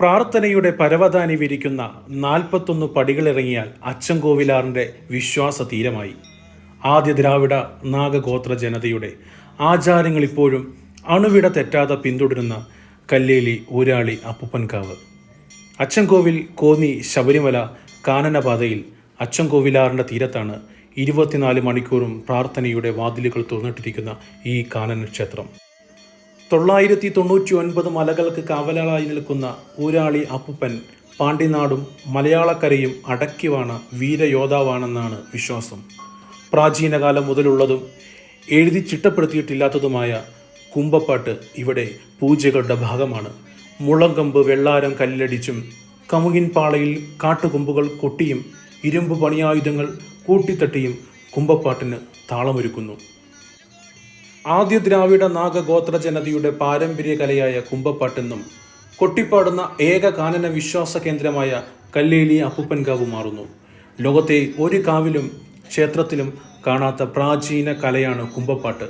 പ്രാർത്ഥനയുടെ പരവതാനി വിരിക്കുന്ന നാൽപ്പത്തൊന്ന് പടികളിറങ്ങിയാൽ അച്ചൻകോവിലാറിന്റെ വിശ്വാസ തീരമായി ആദ്യ ദ്രാവിഡ നാഗഗോത്ര ജനതയുടെ ആചാരങ്ങൾ ഇപ്പോഴും അണുവിട തെറ്റാതെ പിന്തുടരുന്ന കല്ലേലി ഊരാളി അപ്പുപ്പൻകാവ്. അച്ചൻകോവിൽ കോന്നി ശബരിമല കാനനപാതയിൽ അച്ചൻകോവിലാറിന്റെ തീരത്താണ് ഇരുപത്തിനാല് മണിക്കൂറും പ്രാർത്ഥനയുടെ വാതിലുകൾ തുറന്നിട്ടിരിക്കുന്ന ഈ കാനന ക്ഷേത്രം തൊള്ളായിരത്തി തൊണ്ണൂറ്റി ഒൻപത് മലകൾക്ക് കാവലാളായി നിൽക്കുന്ന ഊരാളി അപ്പുപ്പൻ പാണ്ടിനാടും മലയാളക്കരയും അടക്കിവാണ വീരയോദ്ധാവാണെന്നാണ് വിശ്വാസം. പ്രാചീനകാലം മുതലുള്ളതും എഴുതി ചിട്ടപ്പെടുത്തിയിട്ടില്ലാത്തതുമായ കുമ്പപ്പാട്ട് ഇവിടെ പൂജകളുടെ ഭാഗമാണ്. മുളങ്കമ്പ് വെള്ളാരം കല്ലടിച്ചും കമുകിൻ പാളയിൽ കാട്ടുകൊമ്പുകൾ കൊട്ടിയും ഇരുമ്പ് പണിയായുധങ്ങൾ കൂട്ടിത്തട്ടിയും കുമ്പപ്പാട്ടിന് താളമൊരുക്കുന്നു. ആദ്യ ദ്രാവിഡ നാഗഗോത്ര ജനതയുടെ പാരമ്പര്യ കലയായ കുമ്പപ്പാട്ടെന്നും കൊട്ടിപ്പാടുന്ന ഏക കാനന വിശ്വാസ കേന്ദ്രമായ കല്ലേലി അപ്പുപ്പൻകാവ് മാറുന്നു. ലോകത്തെ ഒരു കാവിലും ക്ഷേത്രത്തിലും കാണാത്ത പ്രാചീന കലയാണ് കുമ്പപ്പാട്ട്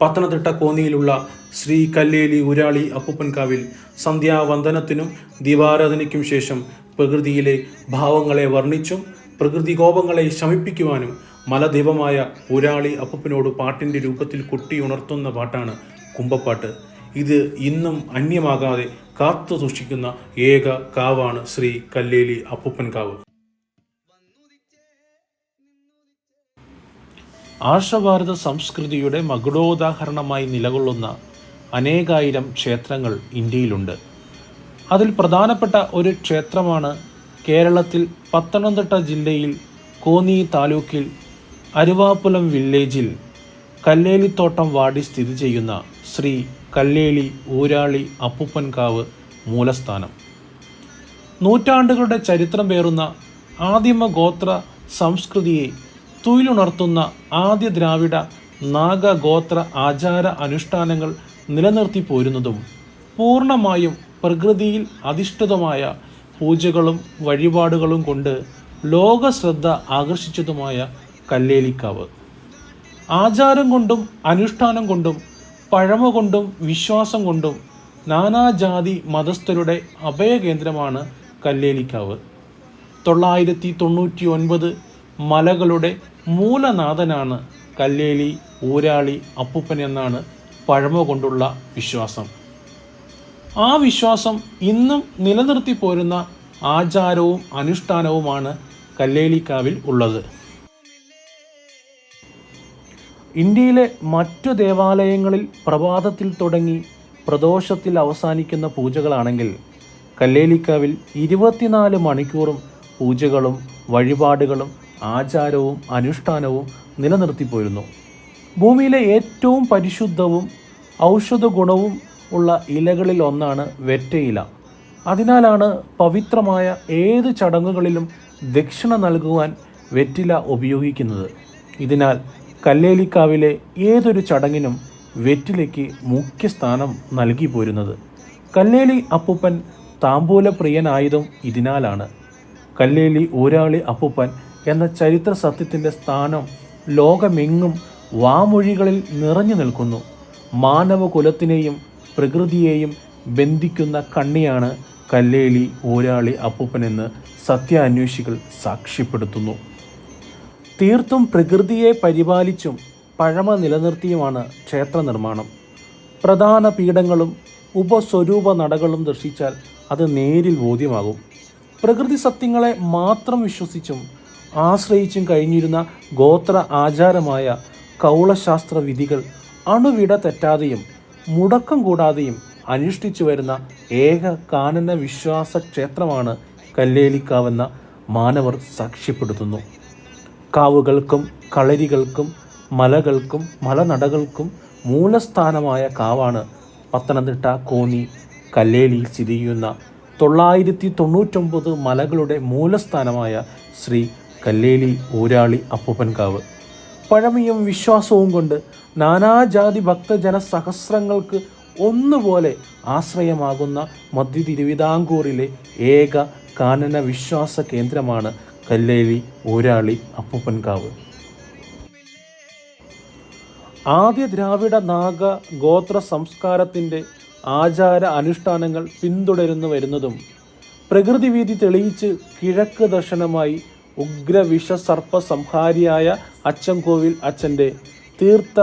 പത്തനംതിട്ട കോന്നിയിലുള്ള ശ്രീ കല്ലേലി ഉരാളി അപ്പുപ്പൻകാവിൽ സന്ധ്യാവന്ദനത്തിനും ദീപാരാധനയ്ക്കും ശേഷം പ്രകൃതിയിലെ ഭാവങ്ങളെ വർണിച്ചും പ്രകൃതി കോപങ്ങളെ ശമിപ്പിക്കുവാനും മലദൈവമായ ഊരാളി അപ്പപ്പനോട് പാട്ടിന്റെ രൂപത്തിൽ കൊട്ടിയുണർത്തുന്ന പാട്ടാണ് കുമ്പപ്പാട്ട് ഇത് ഇന്നും അന്യമാകാതെ കാത്തു സൂക്ഷിക്കുന്ന ഏക കാവാണ് ശ്രീ കല്ലേലി അപ്പൂപ്പൻ കാവ്. ആർഷഭാരത സംസ്കൃതിയുടെ മകുടോദാഹരണമായി നിലകൊള്ളുന്ന അനേകായിരം ക്ഷേത്രങ്ങൾ ഇന്ത്യയിലുണ്ട്. അതിൽ പ്രധാനപ്പെട്ട ഒരു ക്ഷേത്രമാണ് കേരളത്തിൽ പത്തനംതിട്ട ജില്ലയിൽ കോന്നി താലൂക്കിൽ അരുവാപ്പുലം വില്ലേജിൽ കല്ലേലിത്തോട്ടം വാർഡിൽ സ്ഥിതി ചെയ്യുന്ന ശ്രീ കല്ലേലി ഊരാളി അപ്പുപ്പൻകാവ് മൂലസ്ഥാനം. നൂറ്റാണ്ടുകളുടെ ചരിത്രം പേറുന്ന ആദിമ ഗോത്ര സംസ്കൃതിയെ തുയിലുണർത്തുന്ന ആദ്യ ദ്രാവിഡ നാഗഗോത്ര ആചാര അനുഷ്ഠാനങ്ങൾ നിലനിർത്തി പോരുന്നതും പൂർണമായും പ്രകൃതിയിൽ അധിഷ്ഠിതമായ പൂജകളും വഴിപാടുകളും കൊണ്ട് ലോകശ്രദ്ധ ആകർഷിച്ചതുമായ കല്ലേലിക്കാവ്. ആചാരം കൊണ്ടും അനുഷ്ഠാനം കൊണ്ടും പഴമ കൊണ്ടും വിശ്വാസം കൊണ്ടും നാനാജാതി മതസ്ഥരുടെ അഭയകേന്ദ്രമാണ് കല്ലേലിക്കാവ്. തൊള്ളായിരത്തി തൊണ്ണൂറ്റി ഒൻപത് മലകളുടെ മൂലനാഥനാണ് കല്ലേലി ഊരാളി അപ്പൂപ്പൻ എന്നാണ് പഴമ കൊണ്ടുള്ള വിശ്വാസം. ആ വിശ്വാസം ഇന്നും നിലനിർത്തി പോരുന്ന ആചാരവും അനുഷ്ഠാനവുമാണ് കല്ലേലിക്കാവിൽ ഉള്ളത്. ഇന്ത്യയിലെ മറ്റു ദേവാലയങ്ങളിൽ പ്രഭാതത്തിൽ തുടങ്ങി പ്രദോഷത്തിൽ അവസാനിക്കുന്ന പൂജകളാണെങ്കിൽ കല്ലേലിക്കാവിൽ ഇരുപത്തിനാല് മണിക്കൂറും പൂജകളും വഴിപാടുകളും ആചാരവും അനുഷ്ഠാനവും നിലനിർത്തിപ്പോരുന്നു. ഭൂമിയിലെ ഏറ്റവും പരിശുദ്ധവും ഔഷധ ഗുണവും ഉള്ള ഇലകളിൽ ഒന്നാണ് വെറ്റയില അതിനാലാണ് പവിത്രമായ ഏത് ചടങ്ങുകളിലും ദക്ഷിണ നൽകുവാൻ വെറ്റില ഉപയോഗിക്കുന്നത്. ഇതിനാൽ കല്ലേലിക്കാവിലെ ഏതൊരു ചടങ്ങിനും വെറ്റിലയ്ക്ക് മുഖ്യസ്ഥാനം നൽകി പോരുന്നത്. കല്ലേലി അപ്പൂപ്പൻ താമ്പൂലപ്രിയനായതും ഇതിനാലാണ്. കല്ലേലി ഊരാളി അപ്പൂപ്പൻ എന്ന ചരിത്ര സത്യത്തിന്റെ സ്ഥാനം ലോകമെങ്ങും വാമൊഴികളിൽ നിറഞ്ഞു നിൽക്കുന്നു. മാനവകുലത്തിനെയും പ്രകൃതിയെയും ബന്ധിക്കുന്ന കണ്ണിയാണ് കല്ലേലി ഊരാളി അപ്പൂപ്പനെന്ന് സത്യാന്വേഷികൾ സാക്ഷ്യപ്പെടുത്തുന്നു. തീർത്തും പ്രകൃതിയെ പരിപാലിച്ചും പഴമ നിലനിർത്തിയുമാണ് ക്ഷേത്ര നിർമ്മാണം. പ്രധാന പീഠങ്ങളും ഉപസ്വരൂപ നടകളും ദർശിച്ചാൽ അത് നേരിൽ ബോധ്യമാകും. പ്രകൃതി സത്യങ്ങളെ മാത്രം വിശ്വസിച്ചും ആശ്രയിച്ചും കഴിഞ്ഞിരുന്ന ഗോത്ര ആചാരമായ കൗളശാസ്ത്ര വിധികൾ അണുവിട തെറ്റാതെയും മുടക്കം കൂടാതെയും അനുഷ്ഠിച്ചു വരുന്ന ഏക കാനന വിശ്വാസ ക്ഷേത്രമാണ് കല്ലേലിക്കാവെന്ന മാനവർ സാക്ഷ്യപ്പെടുത്തുന്നു. കാവുകൾക്കും കളരികൾക്കും മലകൾക്കും മലനടകൾക്കും മൂലസ്ഥാനമായ കാവാണ് പത്തനംതിട്ട കോന്നി കല്ലേലിയിൽ സ്ഥിതി ചെയ്യുന്ന തൊള്ളായിരത്തി തൊണ്ണൂറ്റൊമ്പത് മലകളുടെ മൂലസ്ഥാനമായ ശ്രീ കല്ലേലി ഊരാളി അപ്പൂപ്പൻകാവ് പഴമയും വിശ്വാസവും കൊണ്ട് നാനാജാതി ഭക്തജന സഹസ്രങ്ങൾക്ക് ഒന്നുപോലെ ആശ്രയമാകുന്ന മധ്യ തിരുവിതാംകൂറിലെ ഏക കാനന വിശ്വാസ കേന്ദ്രമാണ് കല്ലേലി ഊരാളി അപ്പൂപ്പൻകാവ്. ആദ്യ ദ്രാവിഡ നാഗ ഗോത്ര സംസ്കാരത്തിന്റെ ആചാര അനുഷ്ഠാനങ്ങൾ പിന്തുടരുന്നു വരുന്നതും പ്രകൃതിവീതി തെളിയിച്ച് കിഴക്ക് ദർശനമായി ഉഗ്രവിഷസർപ്പ സംഹാരിയായ അച്ചൻകോവിൽ അച്ഛന്റെ തീർത്ഥ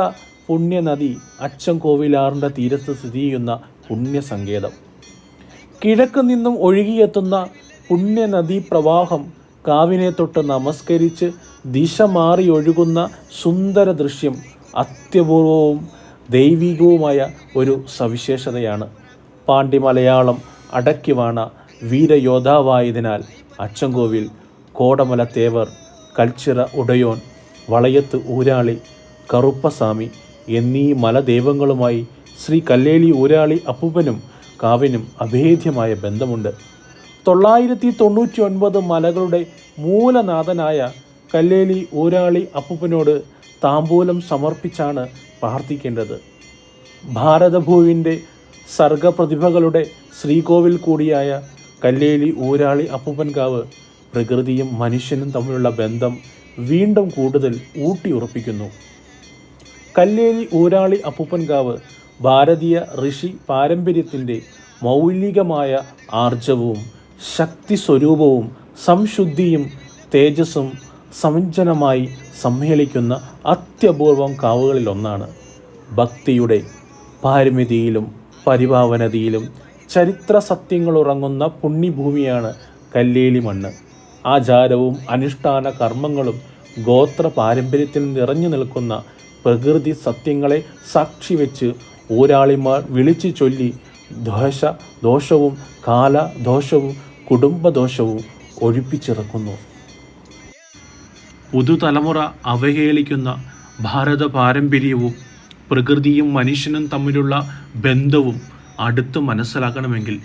പുണ്യനദി അച്ചൻകോവിലാറിന്റെ തീരത്ത് സ്ഥിതി ചെയ്യുന്ന പുണ്യസങ്കേതം. കിഴക്ക് നിന്നും ഒഴുകിയെത്തുന്ന പുണ്യനദീ പ്രവാഹം കാവിനെ തൊട്ട് നമസ്കരിച്ച് ദിശ മാറി ഒഴുകുന്ന സുന്ദര ദൃശ്യം അത്യപൂർവവും ദൈവികവുമായ ഒരു സവിശേഷതയാണ്. പാണ്ഡിമലയാളം അടക്കിവാണ വീരയോദ്ധാവായതിനാൽ അച്ചൻകോവിൽ കോടമല തേവർ കൽച്ചിറ ഉടയോൻ വളയത്ത് ഊരാളി കറുപ്പസ്വാമി എന്നീ മലദൈവങ്ങളുമായി ശ്രീ കല്ലേലി ഊരാളി അപ്പൂപ്പനും കാവിനും അഭേദ്യമായ ബന്ധമുണ്ട്. തൊള്ളായിരത്തി തൊണ്ണൂറ്റി ഒൻപത് മലകളുടെ മൂലനാഥനായ കല്ലേലി ഊരാളി അപ്പൂപ്പനോട് താമ്പൂലം സമർപ്പിച്ചാണ് പ്രാർത്ഥിക്കേണ്ടത്. ഭാരതഭൂവിന്റെ സർഗപ്രതിഭകളുടെ ശ്രീകോവിൽ കൂടിയായ കല്ലേലി ഊരാളി അപ്പൂപ്പൻകാവ് പ്രകൃതിയും മനുഷ്യനും തമ്മിലുള്ള ബന്ധം വീണ്ടും കൂടുതൽ ഊട്ടിയുറപ്പിക്കുന്നു. കല്ലേലി ഊരാളി അപ്പൂപ്പൻകാവ് ഭാരതീയ ഋഷി പാരമ്പര്യത്തിന്റെ മൗലികമായ ആർജവവും ശക്തി സ്വരൂപവും സംശുദ്ധിയും തേജസ്സും സമഞ്ജനമായി സമ്മേളിക്കുന്ന അത്യപൂർവം കാവുകളിലൊന്നാണ് ഭക്തിയുടെ പാരമിതിയിലും പരിഭാവനതിയിലും ചരിത്ര സത്യങ്ങൾ ഉറങ്ങുന്ന പുണ്യഭൂമിയാണ് കല്ലേലി മണ്ണ്. ആചാരവും അനുഷ്ഠാന കർമ്മങ്ങളും ഗോത്ര പാരമ്പര്യത്തിൽ നിറഞ്ഞു നിൽക്കുന്ന പ്രകൃതി സത്യങ്ങളെ സാക്ഷി വെച്ച് ഊരാളിമാർ വിളിച്ചു ചൊല്ലി ദോഷ ദോഷവും കാലദോഷവും കുടുംബദോഷവും ഒഴിപ്പിച്ചിറക്കുന്നു. പുതുതലമുറ അവഹേളിക്കുന്ന ഭാരത പാരമ്പര്യവും പ്രകൃതിയും മനുഷ്യനും തമ്മിലുള്ള ബന്ധവും അടുത്ത് മനസ്സിലാക്കണമെങ്കിൽ